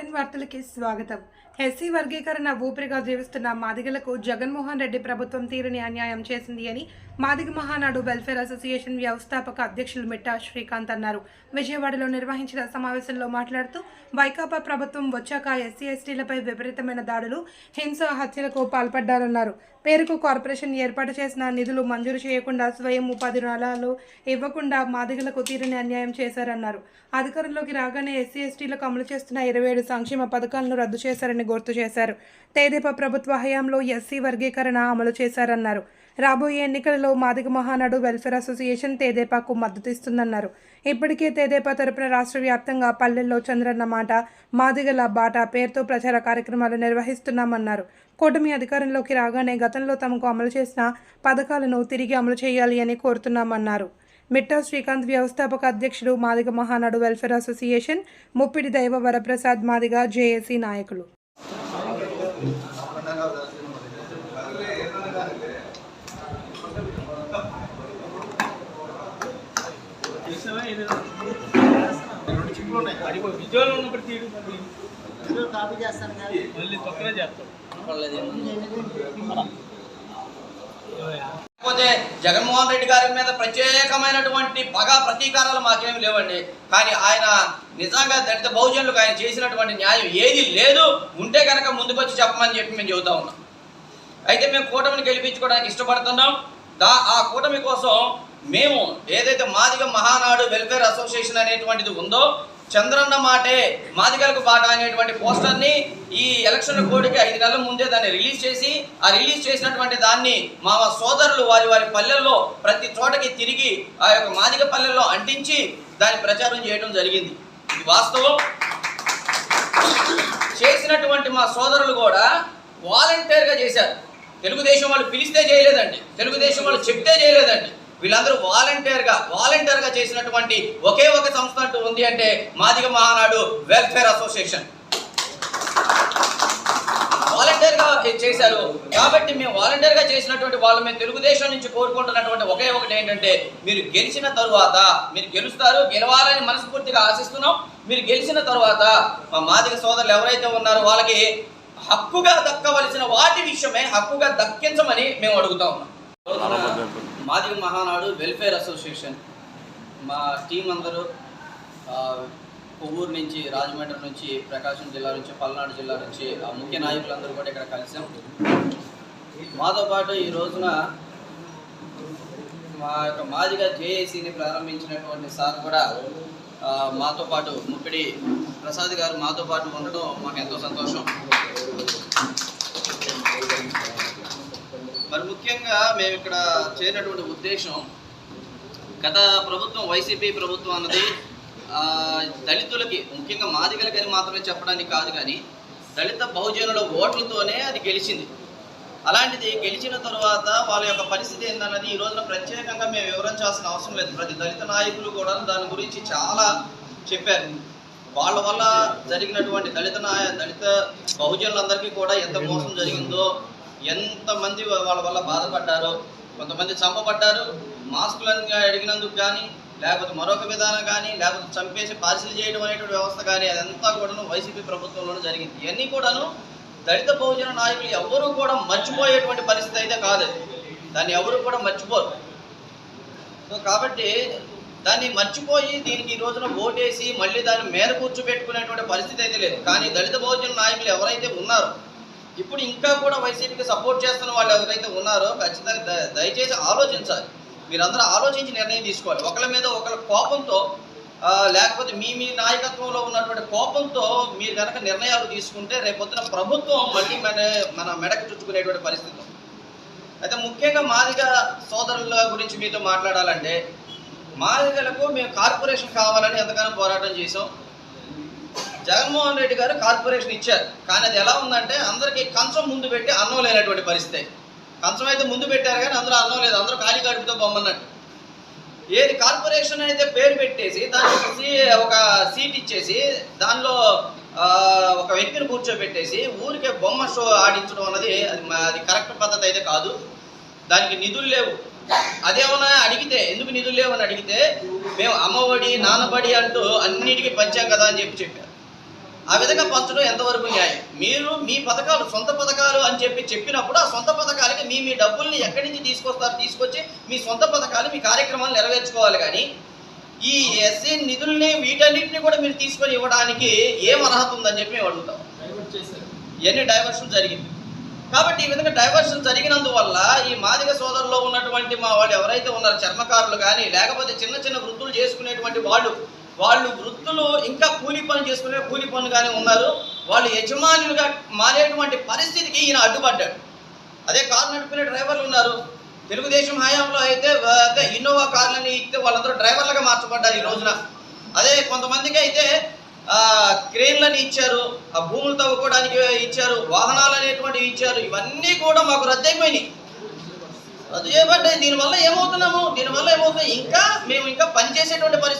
Bulletin వార్తలకి స్వాగతం. SC వర్గీకరణ ఊపిరిగా జీవిస్తున్న మాదిగలకు జగన్మోహన్ రెడ్డి ప్రభుత్వం తీరుని అన్యాయం చేసింది అని మాదిగ మహానాడు వెల్ఫేర్ అసోసియేషన్ వ్యవస్థాపక అధ్యక్షులు మిట్టా శ్రీకాంత్ అన్నారు. విజయవాడలో నిర్వహించిన సమావేశంలో మాట్లాడుతూ వైకాపా ప్రభుత్వం వచ్చాక ఎస్సీ ఎస్టీలపై విపరీతమైన దాడులు హింస హత్యలకు పాల్పడ్డారన్నారు. పేరుకు కార్పొరేషన్ ఏర్పాటు చేసిన నిధులు మంజూరు చేయకుండా స్వయం ఉపాధి రుణాలు ఇవ్వకుండా మాదిగలకు తీరుని అన్యాయం చేశారన్నారు. అధికారంలోకి రాగానే ఎస్సీ ఎస్టీలకు అమలు చేస్తున్న ఇరవై ఏడు సంక్షేమ పథకాలను రద్దు చేశారని గుర్తు చేశారు. తెదేపా ప్రభుత్వ హయాంలో ఎస్సీ వర్గీకరణ అమలు చేశారన్నారు. రాబోయే ఎన్నికలలో మాదిగ మహానాడు వెల్ఫేర్ అసోసియేషన్ తెదేపాకు మద్దతు ఇస్తుందన్నారు. ఇప్పటికే తెదేపా తరపున రాష్ట్ర వ్యాప్తంగా పల్లెల్లో చంద్రన్న మాట మాదిగల బాట పేరుతో ప్రచార కార్యక్రమాలు నిర్వహిస్తున్నామన్నారు. కూటమి అధికారంలోకి రాగానే గతంలో తమకు అమలు చేసిన పథకాలను తిరిగి అమలు చేయాలి అని కోరుతున్నామన్నారు. మిట్టా శ్రీకాంత్ వ్యవస్థాపక అధ్యక్షుడు Madiga Mahanadu welfare association Muppidi Daiva Varaprasad Madiga JAC నాయకులు. చేస్తాను లేకపోతే జగన్మోహన్ రెడ్డి గారి మీద ప్రత్యేకమైనటువంటి పగ ప్రతీకారాలు మాకేమి లేవండి. కానీ ఆయన నిజంగా దళిత బహుజనులకు ఆయన చేసినటువంటి న్యాయం ఏది లేదు. ఉంటే కనుక ముందుకొచ్చి చెప్పమని చెప్పి మేము చెబుతా ఉన్నాం. అయితే మేము కూటమిని గెలిపించుకోవడానికి ఇష్టపడుతున్నాం. దా ఆ కూటమి కోసం మేము ఏదైతే మాదిగ మహానాడు వెల్ఫేర్ అసోసియేషన్ అనేటువంటిది ఉందో చంద్రన్న మాటే మాదిగలకు బాట అనేటువంటి పోస్టర్ని ఈ ఎలక్షన్ కోడికి ఐదు నెలల ముందే దాన్ని రిలీజ్ చేసి ఆ రిలీజ్ చేసినటువంటి దాన్ని మా సోదరులు వారి వారి పల్లెల్లో ప్రతి చోటకి తిరిగి ఆ యొక్క మాదిగ పల్లెల్లో అంటించి దాన్ని ప్రచారం చేయడం జరిగింది. ఇది వాస్తవం. చేసినటువంటి మా సోదరులు కూడా వాలంటీర్గా చేశారు. తెలుగుదేశం వాళ్ళు పిలిస్తే చేయలేదండి. తెలుగుదేశం వాళ్ళు చెప్తే చేయలేదండి. వీళ్ళందరూ వాలంటీర్గా వాలంటీర్గా చేసినటువంటి ఒకే ఒక సంస్థ అంటూ ఉంది అంటే మాదిగ మహానాడు వెల్ఫేర్ అసోసియేషన్ వాలంటీర్గా చేశారు? కాబట్టి మేము వాలంటీర్గా చేసినటువంటి వాళ్ళు మేము తెలుగుదేశం నుంచి కోరుకుంటున్నటువంటి ఒకే ఒకటి ఏంటంటే మీరు గెలిచిన తరువాత మీరు గెలుస్తారు గెలవాలని మనస్ఫూర్తిగా ఆశిస్తున్నాం. మీరు గెలిచిన తరువాత మా మాదిగ సోదరులు ఎవరైతే ఉన్నారో వాళ్ళకి హక్కుగా దక్కవలసిన వాటి విషయమే హక్కుగా దక్కించమని మేము అడుగుతా ఉన్నాం. మాది మాదిగ మహానాడు వెల్ఫేర్ అసోసియేషన్. మా టీం అందరూ కొవ్వూరు నుంచి రాజమండ్రి నుంచి ప్రకాశం జిల్లా నుంచి పల్నాడు జిల్లా నుంచి ఆ ముఖ్య నాయకులందరూ కూడా ఇక్కడ కలిసాం. మాతో పాటు ఈ రోజున మా యొక్క మాదిగా జేఏసీని ప్రారంభించినటువంటి సార్ కూడా మాతో పాటు ముప్పిడి ప్రసాద్ గారు మాతో పాటు ఉండడం మాకు ఎంతో సంతోషం. మరి ముఖ్యంగా మేము ఇక్కడ చేరినటువంటి ఉద్దేశం గత ప్రభుత్వం వైసీపీ ప్రభుత్వం అన్నది దళితులకి ముఖ్యంగా మాదిగలకని మాత్రమే చెప్పడానికి కాదు కానీ దళిత బహుజనుల ఓట్లతోనే అది గెలిచింది. అలాంటిది గెలిచిన తర్వాత వాళ్ళ యొక్క పరిస్థితి ఏందన్నది ఈ రోజున ప్రత్యేకంగా మేము వివరించాల్సిన అవసరం లేదు. ప్రతి దళిత నాయకులు కూడా దాని గురించి చాలా చెప్పారు. వాళ్ళ వల్ల జరిగినటువంటి దళిత నాయ దళిత బహుజనులందరికీ కూడా ఎంత మోసం జరిగిందో ఎంతమంది వాళ్ళ వల్ల బాధపడ్డారో కొంతమంది చంపబడ్డారు మాస్కులను అడిగినందుకు కానీ లేకపోతే మరొక విధానం కానీ లేకపోతే చంపేసి పార్సిల్ చేయడం అనేటువంటి వ్యవస్థ కానీ అదంతా కూడాను వైసీపీ ప్రభుత్వంలోనూ జరిగింది. ఇవన్నీ కూడాను దళిత బహుజన నాయకులు ఎవరూ కూడా మర్చిపోయేటువంటి పరిస్థితి అయితే కాదు. దాన్ని ఎవరు కూడా మర్చిపోరు. సో కాబట్టి దాన్ని మర్చిపోయి దీనికి ఈ రోజున ఓటేసి మళ్ళీ దాన్ని మేర కూర్చోబెట్టుకునేటువంటి పరిస్థితి అయితే లేదు. కానీ దళిత బహుజన నాయకులు ఎవరైతే ఉన్నారో ఇప్పుడు ఇంకా కూడా వైసీపీకి సపోర్ట్ చేస్తున్న వాళ్ళు ఎవరైతే ఉన్నారో ఖచ్చితంగా ద- దయచేసి ఆలోచించాలి. మీరందరూ ఆలోచించి నిర్ణయం తీసుకోవాలి. ఒకళ్ళ మీద ఒకళ్ళ కోపంతో లేకపోతే మీ మీ నాయకత్వంలో ఉన్నటువంటి కోపంతో మీరు కనుక నిర్ణయాలు తీసుకుంటే రేపొద్దున ప్రభుత్వం మళ్ళీ మన మన మెడకు చుట్టుకునేటువంటి పరిస్థితి అయితే ముఖ్యంగా మాదిగ సోదరుల గురించి మీతో మాట్లాడాలంటే మాదిగలకు మేము కార్పొరేషన్ కావాలని ఎంతగానో పోరాటం చేసాం జగన్మోహన్ రెడ్డి గారు కార్పొరేషన్ ఇచ్చారు. కానీ అది ఎలా ఉందంటే అందరికీ కంచం ముందు పెట్టి అన్నం లేనటువంటి పరిస్థితి. కంచం అయితే ముందు పెట్టారు కానీ అందరూ అన్నం లేదు. అందరూ ఖాళీ కడుపుతో బొమ్మన్నట్టు. ఏది కార్పొరేషన్ అయితే పేరు పెట్టేసి దానికి ఒక ఒక సీట్ ఇచ్చేసి దానిలో ఒక వ్యక్తిని కూర్చోబెట్టేసి ఊరికే బొమ్మ షో ఆడించడం అన్నది అది అది కరెక్ట్ పద్ధతి అయితే కాదు. దానికి నిధులు లేవు. అదేమన్నా అడిగితే ఎందుకు నిధులు లేవు అని అడిగితే మేము అమ్మఒడి నాన్నబడి అంటూ అన్నిటికీ పంచాం కదా అని చెప్పి చెప్పారు. ఆ విధంగా పంచడం ఎంతవరకు న్యాయం? మీరు మీ పథకాలు సొంత పథకాలు అని చెప్పి చెప్పినప్పుడు ఆ సొంత పథకాలకి మీ మీ డబ్బుల్ని ఎక్కడి నుంచి తీసుకొస్తారు? తీసుకొచ్చి మీ సొంత పథకాలు మీ కార్యక్రమాలు నెరవేర్చుకోవాలి కానీ ఈ ఎస్సీ నిధుల్ని వీటన్నిటిని కూడా మీరు తీసుకొని ఇవ్వడానికి ఏం అర్హత ఉందని చెప్పి మేము అడుగుతాం. ఇవన్నీ డైవర్షన్ జరిగింది. కాబట్టి ఈ విధంగా డైవర్షన్ జరిగినందువల్ల ఈ మాదిగ సోదరులో ఉన్నటువంటి మా వాళ్ళు ఎవరైతే ఉన్నారో చర్మకారులు కానీ లేకపోతే చిన్న చిన్న వృత్తులు చేసుకునేటువంటి వాళ్ళు వాళ్ళు వృత్తులు ఇంకా కూలి పని చేసుకునే కూలి పనులు కానీ ఉన్నారు. వాళ్ళు యజమానులుగా మారేటువంటి పరిస్థితికి ఈయన అడ్డుపడ్డాడు. అదే కారు నడిపిన డ్రైవర్లు ఉన్నారు. తెలుగుదేశం హయాంలో అయితే అదే ఇన్నోవా కార్లని ఇస్తే వాళ్ళందరూ డ్రైవర్లుగా మార్చబడ్డారు ఈ రోజున. అదే కొంతమందికి అయితే క్రేన్లని ఇచ్చారు ఆ భూములు తవ్వుకోవడానికి ఇచ్చారు వాహనాలు అనేటువంటివి ఇచ్చారు. ఇవన్నీ కూడా మాకు రద్దయిపోయినాయి రద్దు చేయబడ్డాయి. దీనివల్ల ఏమవుతున్నాము? దీనివల్ల ఏమవుతుంది? ఇంకా మేము ఇంకా పనిచేసేటువంటి పరిస్థితి